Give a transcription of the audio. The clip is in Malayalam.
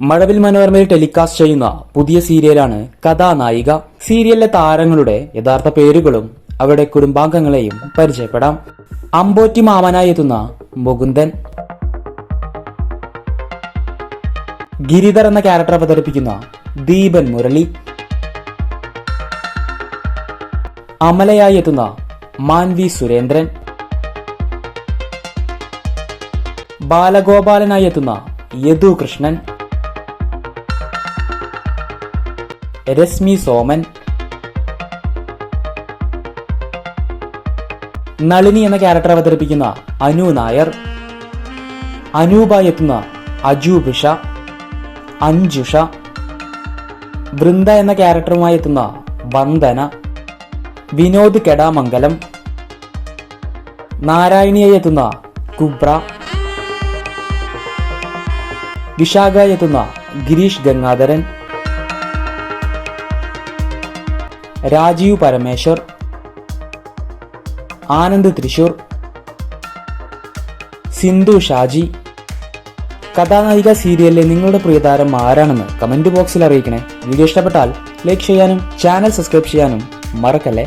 മഴവിൽ മനോരമയിൽ ടെലികാസ്റ്റ് ചെയ്യുന്ന പുതിയ സീരിയലാണ് കഥാനായിക. സീരിയലിലെ താരങ്ങളുടെ യഥാർത്ഥ പേരുകളും അവരുടെ കുടുംബാംഗങ്ങളെയും പരിചയപ്പെടാം. അമ്പോറ്റി മാമനായി എത്തുന്ന മുകുന്ദൻ. ഗിരിധർ എന്ന ക്യാരക്ടർ അവതരിപ്പിക്കുന്ന ദീപൻ മുരളി. അമലയായി എത്തുന്ന മാൻവി സുരേന്ദ്രൻ. ബാലഗോപാലനായി എത്തുന്ന യദു കൃഷ്ണൻ രശ്മി സോമൻ. നളിനി എന്ന ക്യാരക്ടർ അവതരിപ്പിക്കുന്ന അനു നായർ. അനൂപ എത്തുന്ന അജു ബിഷ അഞ്ജുഷ. വൃന്ദ എന്ന ക്യാരക്ടറുമായി എത്തുന്ന വന്ദന. വിനോദ് കെടാമംഗലം. നാരായണിയായി എത്തുന്ന കുബ്ര. വിശാഖ എത്തുന്ന ഗിരീഷ് ഗംഗാധരൻ. രാജീവ് പരമേശ്വർ ആനന്ദ് തൃശൂർ സിന്ധു ഷാജി. കഥാനായിക സീരിയലിലെ നിങ്ങളുടെ പ്രിയതാരം ആരാണെന്ന് കമന്റ് ബോക്സിൽ അറിയിക്കണേ. വീഡിയോ ഇഷ്ടപ്പെട്ടാൽ ലൈക്ക് ചെയ്യാനും ചാനൽ സബ്സ്ക്രൈബ് ചെയ്യാനും മറക്കല്ലേ?